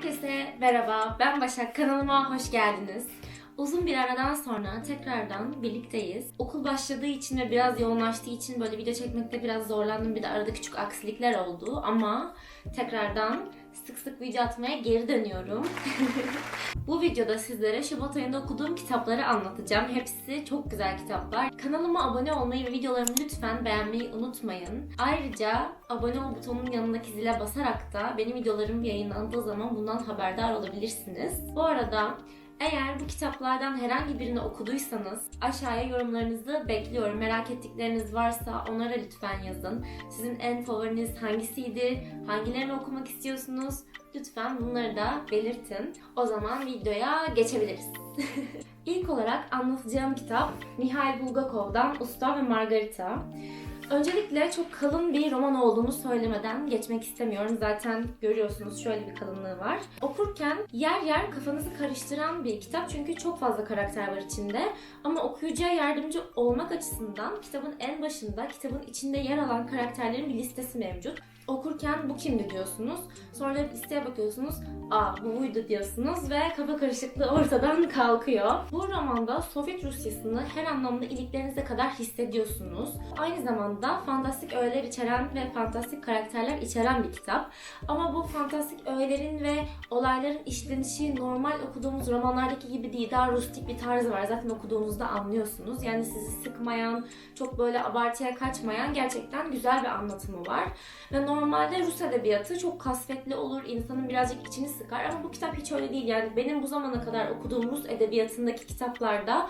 Herkese merhaba, ben Başak. Kanalıma hoş geldiniz. Uzun bir aradan sonra tekrardan birlikteyiz. Okul başladığı için ve biraz yoğunlaştığı için böyle video çekmekte biraz zorlandım. Bir de arada küçük aksilikler oldu ama tekrardan sık sık video atmaya geri dönüyorum. Bu videoda sizlere Şubat ayında okuduğum kitapları anlatacağım. Hepsi çok güzel kitaplar. Kanalıma abone olmayı ve videolarımı lütfen beğenmeyi unutmayın. Ayrıca abone ol butonunun yanındaki zile basarak da benim videolarım yayınlandığı zaman bundan haberdar olabilirsiniz. Bu arada eğer bu kitaplardan herhangi birini okuduysanız aşağıya yorumlarınızı bekliyorum. Merak ettikleriniz varsa onlara lütfen yazın. Sizin en favoriniz hangisiydi? Hangilerini okumak istiyorsunuz? Lütfen bunları da belirtin. O zaman videoya geçebiliriz. İlk olarak anlatacağım kitap Mihail Bulgakov'dan Usta ve Margarita. Öncelikle çok kalın bir roman olduğunu söylemeden geçmek istemiyorum. Zaten görüyorsunuz şöyle bir kalınlığı var. Okurken yer yer kafanızı karıştıran bir kitap çünkü çok fazla karakter var içinde. Ama okuyucuya yardımcı olmak açısından kitabın en başında kitabın içinde yer alan karakterlerin bir listesi mevcut. Okurken bu kimdi diyorsunuz. Sonra listeye bakıyorsunuz. Aa bu buydu diyorsunuz ve kafa karışıklığı ortadan kalkıyor. Bu romanda Sovyet Rusyası'nı her anlamda iliklerinize kadar hissediyorsunuz. Aynı zamanda fantastik öğeler içeren ve fantastik karakterler içeren bir kitap. Ama bu fantastik öğelerin ve olayların işlenişi normal okuduğumuz romanlardaki gibi değil. Daha rustik bir tarzı var. Zaten okuduğunuzda anlıyorsunuz. Yani sizi sıkmayan, çok böyle abartıya kaçmayan gerçekten güzel bir anlatımı var. Ve normalde Rus edebiyatı çok kasvetli olur, insanın birazcık içini sıkar ama bu kitap hiç öyle değil. Yani benim bu zamana kadar okuduğum Rus edebiyatındaki kitaplarda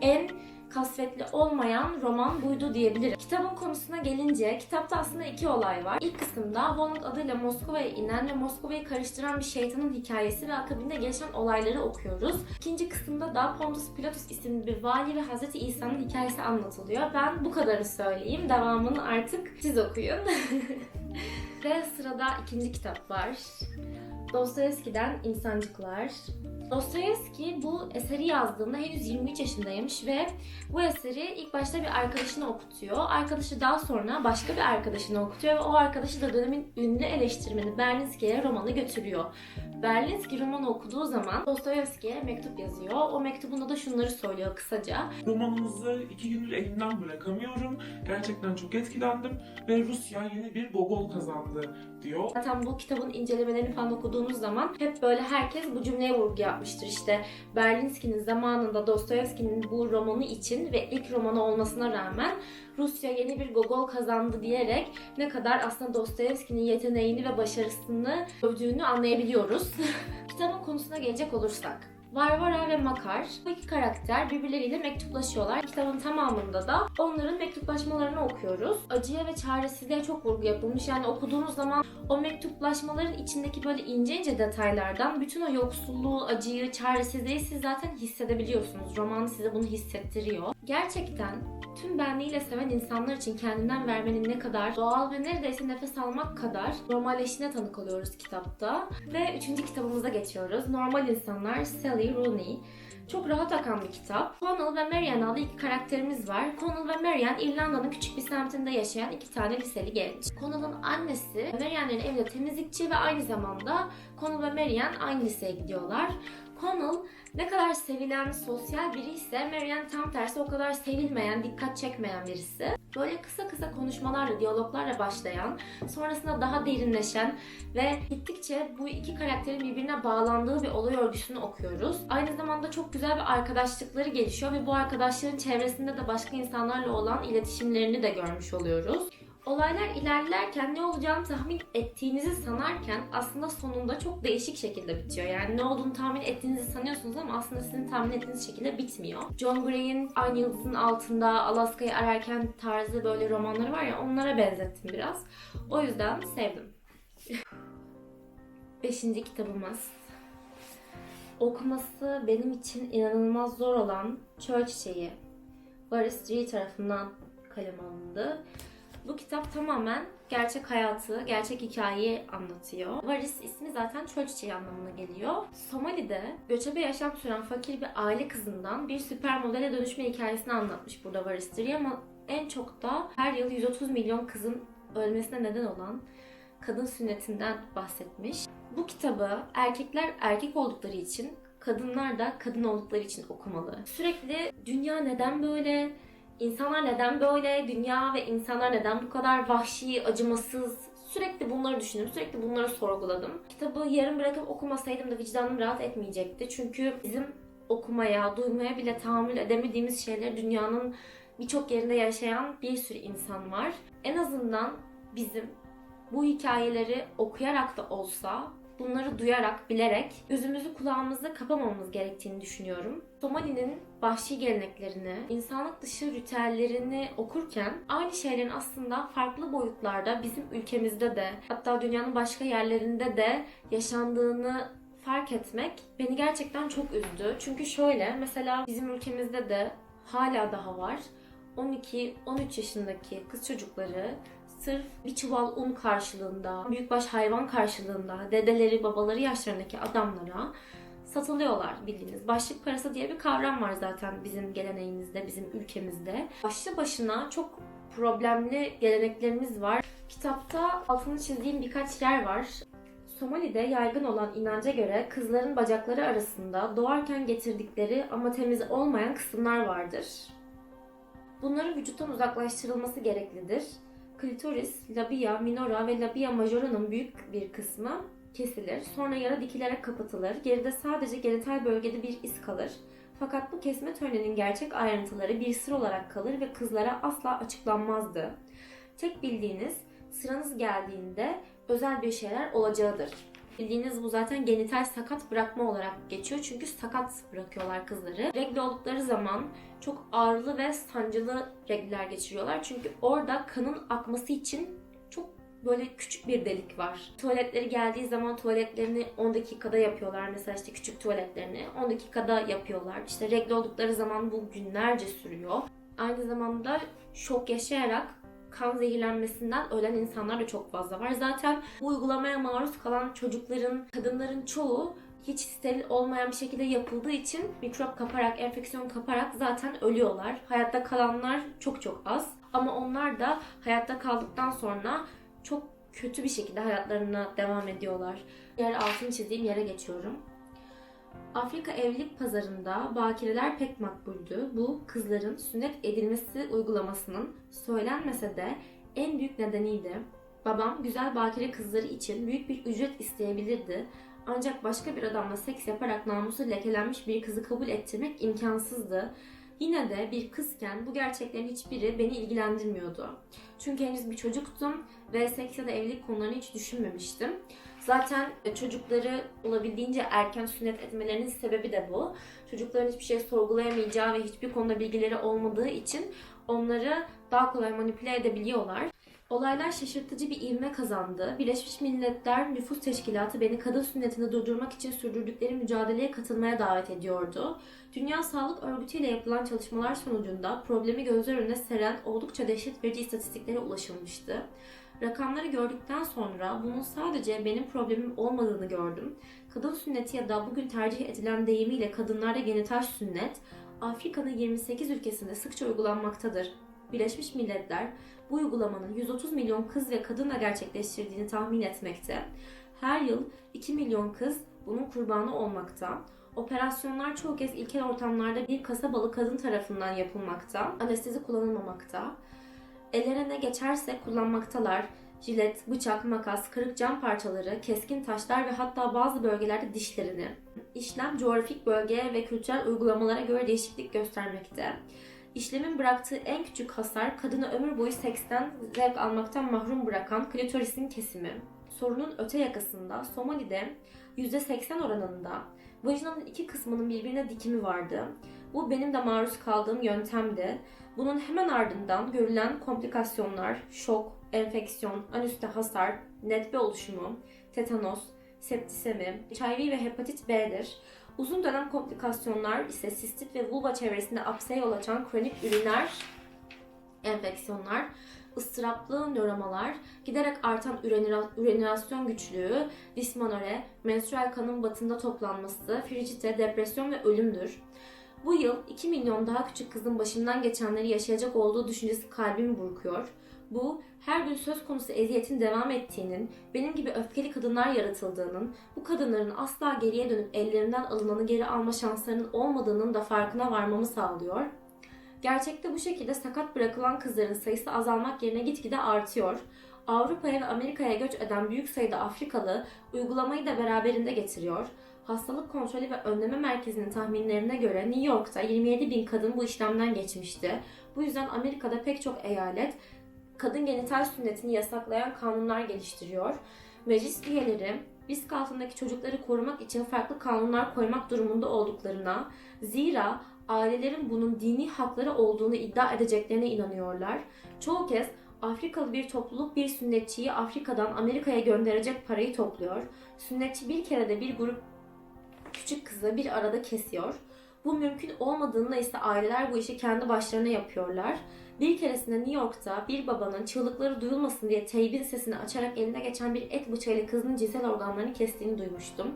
en kasvetli olmayan roman buydu diyebilirim. Kitabın konusuna gelince kitapta aslında iki olay var. İlk kısımda Volnut adıyla Moskova'ya inen ve Moskova'yı karıştıran bir şeytanın hikayesi ve akabinde gelişen olayları okuyoruz. İkinci kısımda da Pontus Pilatus isimli bir vali ve Hazreti İsa'nın hikayesi anlatılıyor. Ben bu kadarı söyleyeyim. Devamını artık siz okuyun. ve sırada ikinci kitap var. Dostoyevski'den İnsancıklar. Dostoyevski bu eseri yazdığında henüz 23 yaşındaymış ve bu eseri ilk başta bir arkadaşına okutuyor. Arkadaşı daha sonra başka bir arkadaşına okutuyor ve o arkadaşı da dönemin ünlü eleştirmeni Berlinski'ye romanı götürüyor. Berlinski romanı okuduğu zaman Dostoyevski'ye mektup yazıyor. O mektubunda da şunları söylüyor kısaca. Romanınızı iki gündür elimden bırakamıyorum. Gerçekten çok etkilendim ve Rusya yeni bir Gogol kazandı diyor. Zaten bu kitabın incelemelerini falan okuduğunuz zaman hep böyle herkes bu cümleye vurgu yapmıştır. İşte Berlinski'nin zamanında Dostoyevski'nin bu romanı için ve ilk romanı olmasına rağmen Rusya yeni bir Gogol kazandı diyerek ne kadar aslında Dostoyevski'nin yeteneğini ve başarısını övdüğünü anlayabiliyoruz. Kitabın konusuna gelecek olursak. Varvara ve Makar bu iki karakter birbirleriyle mektuplaşıyorlar. Kitabın tamamında da onların mektuplaşmalarını okuyoruz. Acıya ve çaresizliğe çok vurgu yapılmış. Yani okuduğunuz zaman o mektuplaşmaların içindeki böyle ince ince detaylardan bütün o yoksulluğu, acıyı, çaresizliği siz zaten hissedebiliyorsunuz. Roman size bunu hissettiriyor. Gerçekten tüm benliğiyle seven insanlar için kendinden vermenin ne kadar doğal ve neredeyse nefes almak kadar normalleşine tanık oluyoruz kitapta. Ve üçüncü kitabımıza geçiyoruz. Normal İnsanlar Sally Rooney. Çok rahat akan bir kitap. Connell ve Marianne adlı iki karakterimiz var. Connell ve Marianne İrlanda'nın küçük bir semtinde yaşayan iki tane liseli genç. Connell'ın annesi Marianne'nin evde temizlikçi ve aynı zamanda Connell ve Marianne aynı liseye gidiyorlar. Connell ne kadar sevilen sosyal biri ise Marianne tam tersi o kadar sevilmeyen, dikkat çekmeyen birisi. Böyle kısa kısa konuşmalarla, diyaloglarla başlayan, sonrasında daha derinleşen ve gittikçe bu iki karakterin birbirine bağlandığı bir olay örgüsünü okuyoruz. Aynı zamanda çok güzel bir arkadaşlıkları gelişiyor ve bu arkadaşların çevresinde de başka insanlarla olan iletişimlerini de görmüş oluyoruz. Olaylar ilerlerken ne olacağını tahmin ettiğinizi sanarken aslında sonunda çok değişik şekilde bitiyor. Yani ne olduğunu tahmin ettiğinizi sanıyorsunuz ama aslında sizin tahmin ettiğiniz şekilde bitmiyor. John Gray'in Aynı Yıldızın Altında, Alaska'yı ararken tarzı böyle romanları var ya onlara benzettim biraz. O yüzden sevdim. Beşinci kitabımız. Okuması benim için inanılmaz zor olan Çöl Çiçeği. Boris Ree tarafından kalem alındı. Bu kitap tamamen gerçek hayatı, gerçek hikayeyi anlatıyor. Varis ismi zaten çöl çiçeği anlamına geliyor. Somali'de göçebe yaşam süren fakir bir aile kızından bir süper modele dönüşme hikayesini anlatmış burada Varis ama en çok da her yıl 130 milyon kızın ölmesine neden olan kadın sünnetinden bahsetmiş. Bu kitabı erkekler erkek oldukları için, kadınlar da kadın oldukları için okumalı. Sürekli dünya neden böyle, insanlar neden böyle, dünya ve insanlar neden bu kadar vahşi, acımasız, Sürekli bunları düşündüm, sürekli bunları sorguladım. Kitabı yarım bırakıp okumasaydım da vicdanım rahat etmeyecekti. Çünkü bizim okumaya, duymaya bile tahammül edemediğimiz şeyleri dünyanın birçok yerinde yaşayan bir sürü insan var. En azından bizim bu hikayeleri okuyarak da olsa bunları duyarak, bilerek gözümüzü kulağımızı kapamamamız gerektiğini düşünüyorum. Somali'nin vahşi geleneklerini, insanlık dışı ritüellerini okurken aynı şeylerin aslında farklı boyutlarda bizim ülkemizde de hatta dünyanın başka yerlerinde de yaşandığını fark etmek beni gerçekten çok üzdü. Çünkü şöyle mesela bizim ülkemizde de hala daha var. 12-13 yaşındaki kız çocukları sırf bir çuval un karşılığında, büyükbaş hayvan karşılığında, dedeleri, babaları yaşlarındaki adamlara satılıyorlar bildiğiniz. Başlık parası diye bir kavram var zaten bizim geleneğimizde, bizim ülkemizde. Başlı başına çok problemli geleneklerimiz var. Kitapta altını çizdiğim birkaç yer var. Somali'de yaygın olan inanca göre kızların bacakları arasında doğarken getirdikleri ama temiz olmayan kısımlar vardır. Bunların vücuttan uzaklaştırılması gereklidir. Klitoris, labia minora ve labia majora'nın büyük bir kısmı kesilir. Sonra yara dikilerek kapatılır. Geride sadece genital bölgede bir iz kalır. Fakat bu kesme töreninin gerçek ayrıntıları bir sır olarak kalır ve kızlara asla açıklanmazdı. Tek bildiğiniz sıranız geldiğinde özel bir şeyler olacağıdır. Bildiğiniz bu zaten genital sakat bırakma olarak geçiyor. Çünkü sakat bırakıyorlar kızları. Regl oldukları zaman çok ağrılı ve sancılı regler geçiriyorlar. Çünkü orada kanın akması için çok böyle küçük bir delik var. Tuvaletleri geldiği zaman tuvaletlerini 10 dakikada yapıyorlar. Mesela işte küçük tuvaletlerini 10 dakikada yapıyorlar. İşte regl oldukları zaman bu günlerce sürüyor. Aynı zamanda şok yaşayarak kan zehirlenmesinden ölen insanlar da çok fazla var. Zaten bu uygulamaya maruz kalan çocukların, kadınların çoğu hiç steril olmayan bir şekilde yapıldığı için mikrop kaparak, enfeksiyon kaparak zaten ölüyorlar. Hayatta kalanlar çok çok az. Ama onlar da hayatta kaldıktan sonra çok kötü bir şekilde hayatlarına devam ediyorlar. Yer altını çizdiğim yere geçiyorum. Afrika evlilik pazarında bakireler pek makbuldü. Bu kızların sünnet edilmesi uygulamasının söylenmese de en büyük nedeniydi. Babam güzel bakire kızları için büyük bir ücret isteyebilirdi. Ancak başka bir adamla seks yaparak namusu lekelenmiş bir kızı kabul ettirmek imkansızdı. Yine de bir kızken bu gerçeklerin hiçbiri beni ilgilendirmiyordu. Çünkü henüz bir çocuktum ve seks ya da evlilik konularını hiç düşünmemiştim. Zaten çocukları olabildiğince erken sünnet etmelerinin sebebi de bu. Çocukların hiçbir şey sorgulayamayacağı ve hiçbir konuda bilgileri olmadığı için onları daha kolay manipüle edebiliyorlar. Olaylar şaşırtıcı bir ivme kazandı. Birleşmiş Milletler Nüfus Teşkilatı beni kadın sünnetini durdurmak için sürdürdükleri mücadeleye katılmaya davet ediyordu. Dünya Sağlık Örgütü ile yapılan çalışmalar sonucunda problemi gözler önüne seren oldukça dehşet verici istatistiklere ulaşılmıştı. Rakamları gördükten sonra bunun sadece benim problemim olmadığını gördüm. Kadın sünneti ya da bugün tercih edilen deyimiyle kadınlarda genital sünnet, Afrika'nın 28 ülkesinde sıkça uygulanmaktadır. Birleşmiş Milletler bu uygulamanın 130 milyon kız ve kadınla gerçekleştirdiğini tahmin etmekte. Her yıl 2 milyon kız bunun kurbanı olmakta. Operasyonlar çoğu kez ilkel ortamlarda bir kasabalı kadın tarafından yapılmakta. Anestezi kullanılmamakta. Ellerine ne geçerse kullanmaktalar. Jilet, bıçak, makas, kırık cam parçaları, keskin taşlar ve hatta bazı bölgelerde dişlerini. İşlem coğrafik bölgeye ve kültürel uygulamalara göre değişiklik göstermekte. İşlemin bıraktığı en küçük hasar kadını ömür boyu seksten zevk almaktan mahrum bırakan klitorisin kesimi. Sorunun öte yakasında Somali'de %80 oranında vajinanın iki kısmının birbirine dikimi vardı. Bu benim de maruz kaldığım yöntemdi. Bunun hemen ardından görülen komplikasyonlar, şok, enfeksiyon, anüste hasar, netbe oluşumu, tetanos, septisemi, HIV ve hepatit B'dir. Uzun dönem komplikasyonlar ise sistit ve vulva çevresinde apseye yol açan kronik üriner enfeksiyonlar, ıstıraplı nöromalar, giderek artan ürenira- üreninasyon güçlüğü, dismanore, menstrual kanın batında toplanması, frigite, depresyon ve ölümdür. Bu yıl 2 milyon daha küçük kızın başından geçenleri yaşayacak olduğu düşüncesi kalbimi burkuyor. Bu her gün söz konusu eziyetin devam ettiğinin, benim gibi öfkeli kadınlar yaratıldığının, bu kadınların asla geriye dönüp ellerinden alınanı geri alma şanslarının olmadığının da farkına varmamı sağlıyor. Gerçekte bu şekilde sakat bırakılan kızların sayısı azalmak yerine gitgide artıyor. Avrupa'ya ve Amerika'ya göç eden büyük sayıda Afrikalı uygulamayı da beraberinde getiriyor. Hastalık Kontrolü ve Önleme Merkezi'nin tahminlerine göre New York'ta 27 bin kadın bu işlemden geçmişti. Bu yüzden Amerika'da pek çok eyalet kadın genital sünnetini yasaklayan kanunlar geliştiriyor. Meclis üyeleri risk altındaki çocukları korumak için farklı kanunlar koymak durumunda olduklarına, zira ailelerin bunun dini hakları olduğunu iddia edeceklerine inanıyorlar. Çoğu kez Afrikalı bir topluluk bir sünnetçiyi Afrika'dan Amerika'ya gönderecek parayı topluyor. Sünnetçi bir kere de bir grup küçük kızı bir arada kesiyor. Bu mümkün olmadığında ise aileler bu işi kendi başlarına yapıyorlar. Bir keresinde New York'ta bir babanın çığlıkları duyulmasın diye teybin sesini açarak eline geçen bir et bıçağıyla kızının cinsel organlarını kestiğini duymuştum.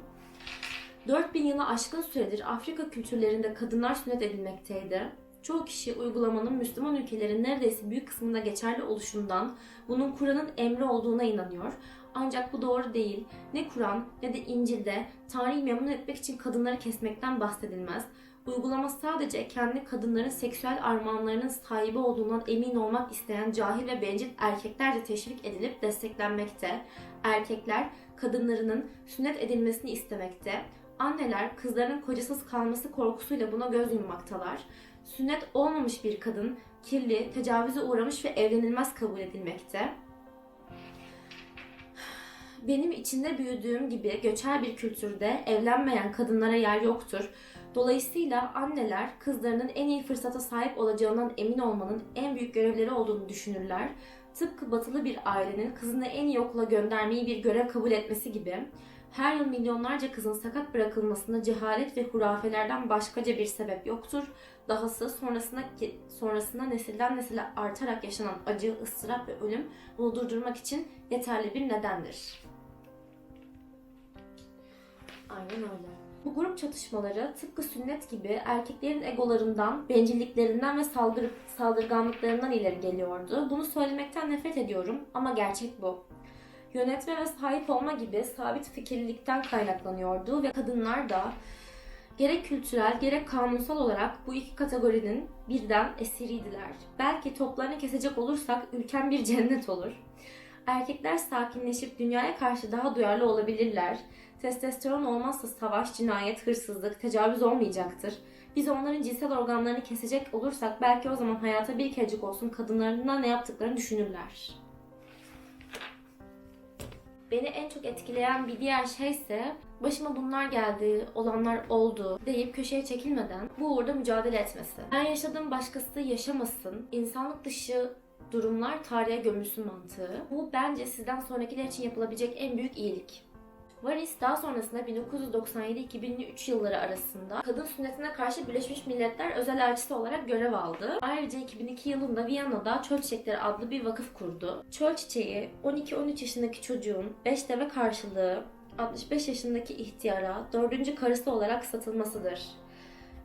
4000 yılı aşkın süredir Afrika kültürlerinde kadınlar sünnet edilmekteydi. Çoğu kişi uygulamanın Müslüman ülkelerin neredeyse büyük kısmında geçerli oluşundan bunun Kur'an'ın emri olduğuna inanıyor. Ancak bu doğru değil. Ne Kur'an ne de İncil'de Tanrı'yı memnun etmek için kadınları kesmekten bahsedilmez. Uygulama sadece kendi kadınların seksüel armağanlarının sahibi olduğundan emin olmak isteyen cahil ve bencil erkeklerce teşvik edilip desteklenmekte. Erkekler kadınlarının sünnet edilmesini istemekte. Anneler kızlarının kocasız kalması korkusuyla buna göz yummaktalar. Sünnet olmamış bir kadın kirli, tecavüze uğramış ve evlenilmez kabul edilmekte. Benim içinde büyüdüğüm gibi göçer bir kültürde evlenmeyen kadınlara yer yoktur. Dolayısıyla anneler kızlarının en iyi fırsata sahip olacağından emin olmanın en büyük görevleri olduğunu düşünürler. Tıpkı batılı bir ailenin kızını en iyi okula göndermeyi bir görev kabul etmesi gibi her yıl milyonlarca kızın sakat bırakılmasında cehalet ve hurafelerden başkaca bir sebep yoktur. Dahası sonrasında sonrasında nesilden nesile artarak yaşanan acı, ıstırap ve ölüm bunu durdurmak için yeterli bir nedendir. Aynen öyle. Bu grup çatışmaları tıpkı sünnet gibi erkeklerin egolarından, bencilliklerinden ve saldır, saldırganlıklarından ileri geliyordu. Bunu söylemekten nefret ediyorum ama gerçek bu. Yönetme ve sahip olma gibi sabit fikirlilikten kaynaklanıyordu ve kadınlar da gerek kültürel gerek kanunsal olarak bu iki kategorinin birden esiriydiler. Belki toplarını kesecek olursak ülkem bir cennet olur. Erkekler sakinleşip dünyaya karşı daha duyarlı olabilirler. Testosteron olmazsa savaş, cinayet, hırsızlık, tecavüz olmayacaktır. Biz onların cinsel organlarını kesecek olursak belki o zaman hayata bir kerecik olsun kadınlarına ne yaptıklarını düşünürler. Beni en çok etkileyen bir diğer şey ise başıma bunlar geldi, olanlar oldu deyip köşeye çekilmeden bu uğurda mücadele etmesi. Ben yaşadığım başkası yaşamasın, insanlık dışı durumlar tarihe gömülsün mantığı. Bu bence sizden sonrakiler için yapılabilecek en büyük iyilik. Varis daha sonrasında 1997-2003 yılları arasında kadın sünnetine karşı Birleşmiş Milletler özel elçisi olarak görev aldı. Ayrıca 2002 yılında Viyana'da Çöl Çiçekleri adlı bir vakıf kurdu. Çöl Çiçeği 12-13 yaşındaki çocuğun 5 deve karşılığı 65 yaşındaki ihtiyara dördüncü karısı olarak satılmasıdır.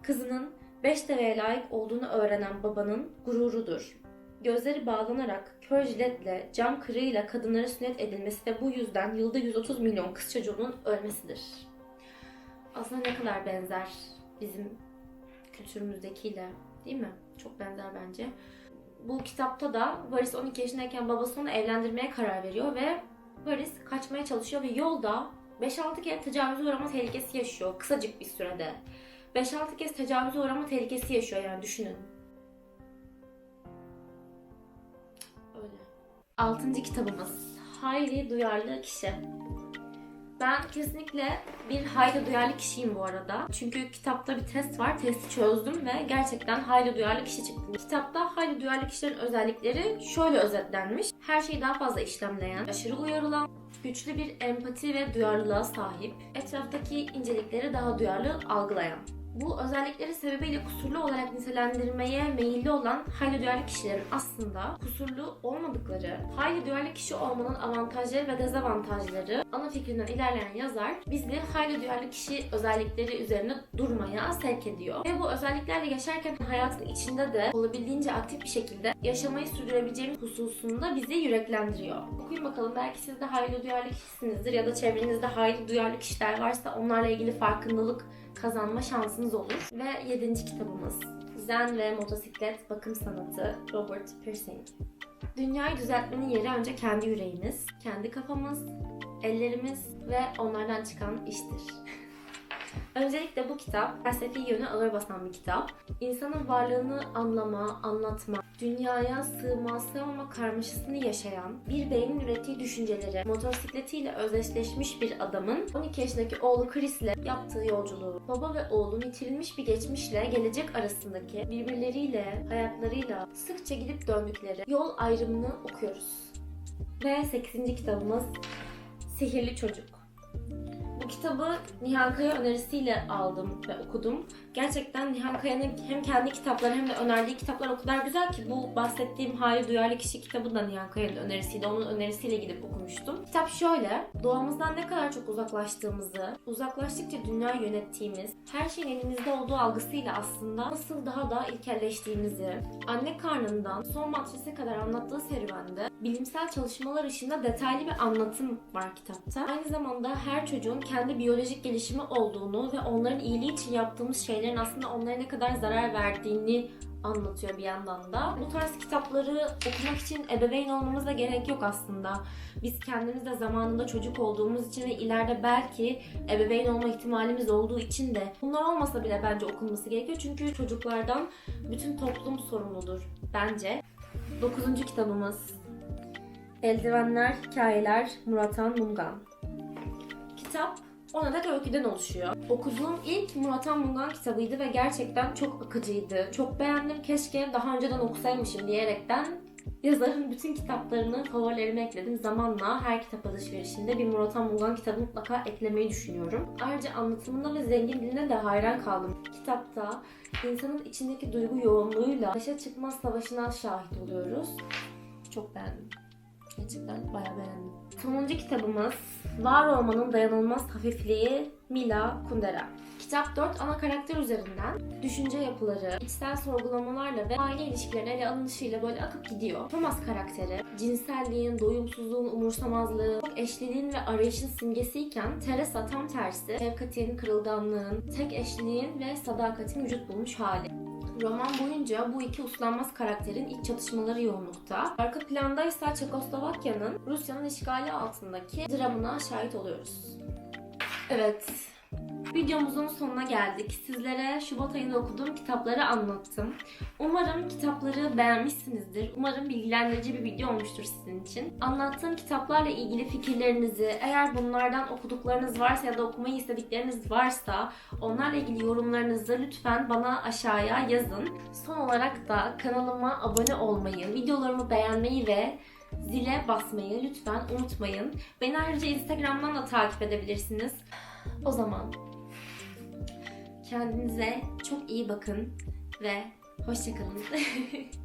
Kızının 5 deveye layık olduğunu öğrenen babanın gururudur gözleri bağlanarak kör jiletle, cam kırığıyla kadınlara sünnet edilmesi ve bu yüzden yılda 130 milyon kız çocuğunun ölmesidir. Aslında ne kadar benzer bizim kültürümüzdekiyle değil mi? Çok benzer bence. Bu kitapta da Varys 12 yaşındayken babası onu evlendirmeye karar veriyor ve Varys kaçmaya çalışıyor ve yolda 5-6 kere tecavüze uğrama tehlikesi yaşıyor kısacık bir sürede. 5-6 kez tecavüze uğrama tehlikesi yaşıyor yani düşünün. Altıncı kitabımız. Hayli duyarlı kişi. Ben kesinlikle bir hayli duyarlı kişiyim bu arada. Çünkü kitapta bir test var. Testi çözdüm ve gerçekten hayli duyarlı kişi çıktı. Kitapta hayli duyarlı kişilerin özellikleri şöyle özetlenmiş. Her şeyi daha fazla işlemleyen, aşırı uyarılan, güçlü bir empati ve duyarlılığa sahip, etraftaki incelikleri daha duyarlı algılayan. Bu özellikleri sebebiyle kusurlu olarak nitelendirmeye meyilli olan hayli duyarlı kişilerin aslında kusurlu olmadıkları, hayli duyarlı kişi olmanın avantajları ve dezavantajları ana fikrinden ilerleyen yazar bizi hayli duyarlı kişi özellikleri üzerine durmaya sevk ediyor. Ve bu özelliklerle yaşarken hayatın içinde de olabildiğince aktif bir şekilde yaşamayı sürdürebileceğimiz hususunda bizi yüreklendiriyor. Okuyun bakalım belki siz de hayli duyarlı kişisinizdir ya da çevrenizde hayli duyarlı kişiler varsa onlarla ilgili farkındalık kazanma şansınız olur. Ve yedinci kitabımız Zen ve Motosiklet Bakım Sanatı Robert Pirsing. Dünyayı düzeltmenin yeri önce kendi yüreğimiz, kendi kafamız, ellerimiz ve onlardan çıkan iştir. Öncelikle bu kitap felsefi yönü ağır basan bir kitap. İnsanın varlığını anlama, anlatma, dünyaya sığma, sığmama karmaşasını yaşayan, bir beynin ürettiği düşünceleri motosikletiyle özdeşleşmiş bir adamın 12 yaşındaki oğlu Chris'le yaptığı yolculuğu, baba ve oğlun yitirilmiş bir geçmişle gelecek arasındaki birbirleriyle, hayatlarıyla sıkça gidip döndükleri yol ayrımını okuyoruz. Ve 8. kitabımız Sihirli Çocuk. Kitabı Nihan Kaya önerisiyle aldım ve okudum. Gerçekten Nihan Kaya'nın hem kendi kitapları hem de önerdiği kitaplar o kadar güzel ki bu bahsettiğim Hayır Duyarlı Kişi kitabı da Nihan Kaya'nın önerisiydi. Onun önerisiyle gidip okumuştum. Kitap şöyle, doğamızdan ne kadar çok uzaklaştığımızı, uzaklaştıkça dünya yönettiğimiz, her şeyin elimizde olduğu algısıyla aslında nasıl daha da ilkelleştiğimizi, anne karnından son matrese kadar anlattığı serüvende bilimsel çalışmalar ışığında detaylı bir anlatım var kitapta. Aynı zamanda her çocuğun kendi biyolojik gelişimi olduğunu ve onların iyiliği için yaptığımız şeylerin aslında onlara ne kadar zarar verdiğini anlatıyor bir yandan da. Bu tarz kitapları okumak için ebeveyn olmamıza gerek yok aslında. Biz kendimiz de zamanında çocuk olduğumuz için ve ileride belki ebeveyn olma ihtimalimiz olduğu için de bunlar olmasa bile bence okunması gerekiyor. Çünkü çocuklardan bütün toplum sorumludur bence. Dokuzuncu kitabımız Eldivenler, Hikayeler, Muratan Mungan. Kitap 10 adet öyküden oluşuyor. Okuduğum ilk Muratan Mungan kitabıydı ve gerçekten çok akıcıydı. Çok beğendim. Keşke daha önceden okusaymışım diyerekten yazarın bütün kitaplarını favorilerime ekledim. Zamanla her kitap alışverişinde bir Muratan Mungan kitabı mutlaka eklemeyi düşünüyorum. Ayrıca anlatımında ve zengin de hayran kaldım. Kitapta insanın içindeki duygu yoğunluğuyla başa çıkmaz savaşına şahit oluyoruz. Çok beğendim. Gerçekten bayağı beğendim. Sonuncu kitabımız Var Olmanın Dayanılmaz Hafifliği Mila Kundera. Kitap 4 ana karakter üzerinden düşünce yapıları, içsel sorgulamalarla ve aile ilişkilerine ele alınışıyla böyle akıp gidiyor. Thomas karakteri, cinselliğin, doyumsuzluğun, umursamazlığı, eşliliğin ve arayışın simgesiyken Teresa tam tersi, şefkatin, kırılganlığın, tek eşliliğin ve sadakatin vücut bulmuş hali. Roman boyunca bu iki uslanmaz karakterin iç çatışmaları yoğunlukta. Arka planda ise Çekoslovakya'nın Rusya'nın işgali altındaki dramına şahit oluyoruz. Evet, videomuzun sonuna geldik. Sizlere Şubat ayında okuduğum kitapları anlattım. Umarım kitapları beğenmişsinizdir. Umarım bilgilendirici bir video olmuştur sizin için. Anlattığım kitaplarla ilgili fikirlerinizi, eğer bunlardan okuduklarınız varsa ya da okumayı istedikleriniz varsa onlarla ilgili yorumlarınızı lütfen bana aşağıya yazın. Son olarak da kanalıma abone olmayı, videolarımı beğenmeyi ve zile basmayı lütfen unutmayın. Beni ayrıca Instagram'dan da takip edebilirsiniz. O zaman kendinize çok iyi bakın ve hoşçakalın.